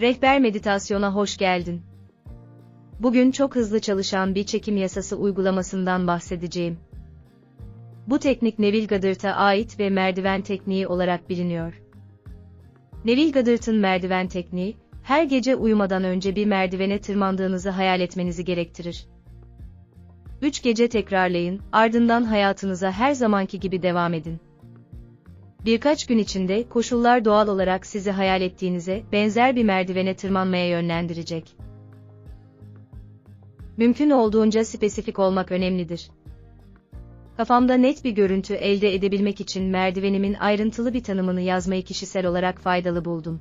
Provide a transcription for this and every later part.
Rehber meditasyona hoş geldin. Bugün çok hızlı çalışan bir çekim yasası uygulamasından bahsedeceğim. Bu teknik Neville Goddard'a ait ve merdiven tekniği olarak biliniyor. Neville Goddard'ın merdiven tekniği, her gece uyumadan önce bir merdivene tırmandığınızı hayal etmenizi gerektirir. 3 gece tekrarlayın, ardından hayatınıza her zamanki gibi devam edin. Birkaç gün içinde koşullar doğal olarak sizi hayal ettiğinize benzer bir merdivene tırmanmaya yönlendirecek. Mümkün olduğunca spesifik olmak önemlidir. Kafamda net bir görüntü elde edebilmek için merdivenimin ayrıntılı bir tanımını yazmayı kişisel olarak faydalı buldum.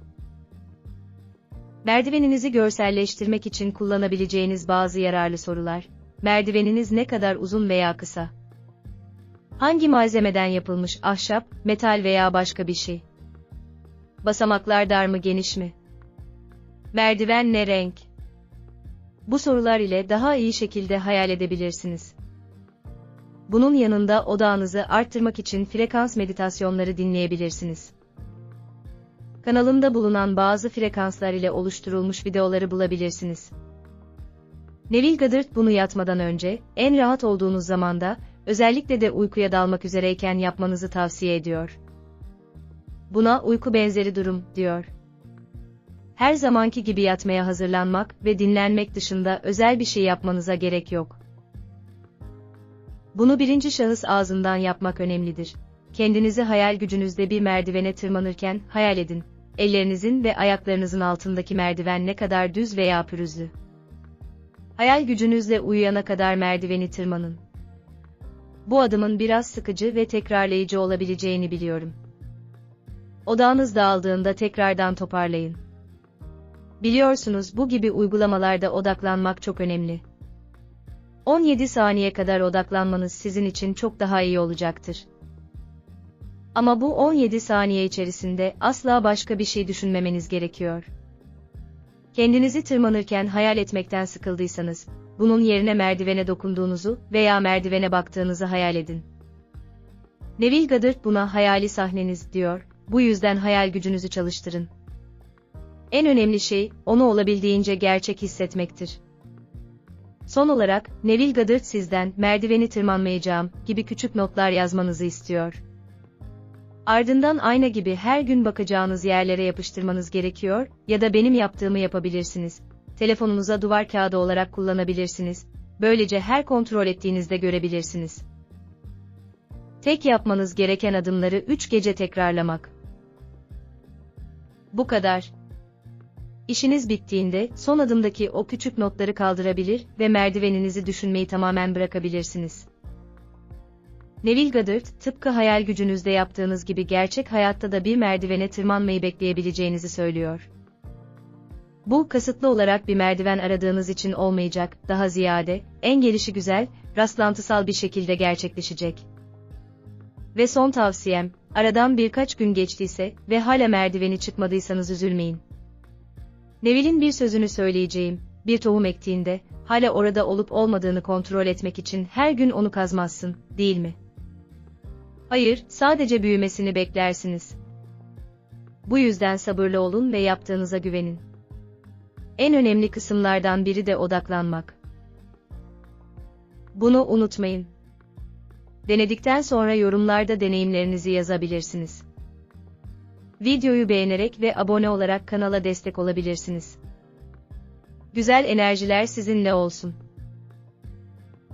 Merdiveninizi görselleştirmek için kullanabileceğiniz bazı yararlı sorular. Merdiveniniz ne kadar uzun veya kısa? Hangi malzemeden yapılmış ahşap, metal veya başka bir şey? Basamaklar dar mı geniş mi? Merdiven ne renk? Bu sorular ile daha iyi şekilde hayal edebilirsiniz. Bunun yanında odağınızı arttırmak için frekans meditasyonları dinleyebilirsiniz. Kanalımda bulunan bazı frekanslar ile oluşturulmuş videoları bulabilirsiniz. Neville Goddard bunu yatmadan önce, en rahat olduğunuz zamanda, özellikle de uykuya dalmak üzereyken yapmanızı tavsiye ediyor. Buna uyku benzeri durum, diyor. Her zamanki gibi yatmaya hazırlanmak ve dinlenmek dışında özel bir şey yapmanıza gerek yok. Bunu birinci şahıs ağzından yapmak önemlidir. Kendinizi hayal gücünüzde bir merdivene tırmanırken hayal edin. Ellerinizin ve ayaklarınızın altındaki merdiven ne kadar düz veya pürüzlü. Hayal gücünüzle uyuyana kadar merdiveni tırmanın. Bu adımın biraz sıkıcı ve tekrarlayıcı olabileceğini biliyorum. Odağınız dağıldığında tekrardan toparlayın. Biliyorsunuz bu gibi uygulamalarda odaklanmak çok önemli. 17 saniye kadar odaklanmanız sizin için çok daha iyi olacaktır. Ama bu 17 saniye içerisinde asla başka bir şey düşünmemeniz gerekiyor. Kendinizi tırmanırken hayal etmekten sıkıldıysanız, bunun yerine merdivene dokunduğunuzu veya merdivene baktığınızı hayal edin. Neville Goddard buna hayali sahneniz diyor, bu yüzden hayal gücünüzü çalıştırın. En önemli şey, onu olabildiğince gerçek hissetmektir. Son olarak, Neville Goddard sizden, merdiveni tırmanmayacağım, gibi küçük notlar yazmanızı istiyor. Ardından ayna gibi her gün bakacağınız yerlere yapıştırmanız gerekiyor ya da benim yaptığımı yapabilirsiniz. Telefonunuza duvar kağıdı olarak kullanabilirsiniz. Böylece her kontrol ettiğinizde görebilirsiniz. Tek yapmanız gereken adımları 3 gece tekrarlamak. Bu kadar. İşiniz bittiğinde son adımdaki o küçük notları kaldırabilir ve merdiveninizi düşünmeyi tamamen bırakabilirsiniz. Neville Goddard, tıpkı hayal gücünüzde yaptığınız gibi gerçek hayatta da bir merdivene tırmanmayı bekleyebileceğinizi söylüyor. Bu, kasıtlı olarak bir merdiven aradığınız için olmayacak, daha ziyade, en gelişi güzel, rastlantısal bir şekilde gerçekleşecek. Ve son tavsiyem, aradan birkaç gün geçtiyse ve hala merdiveni çıkmadıysanız üzülmeyin. Neville'in bir sözünü söyleyeceğim, bir tohum ektiğinde, hala orada olup olmadığını kontrol etmek için her gün onu kazmazsın, değil mi? Hayır, sadece büyümesini beklersiniz. Bu yüzden sabırlı olun ve yaptığınıza güvenin. En önemli kısımlardan biri de odaklanmak. Bunu unutmayın. Denedikten sonra yorumlarda deneyimlerinizi yazabilirsiniz. Videoyu beğenerek ve abone olarak kanala destek olabilirsiniz. Güzel enerjiler sizinle olsun.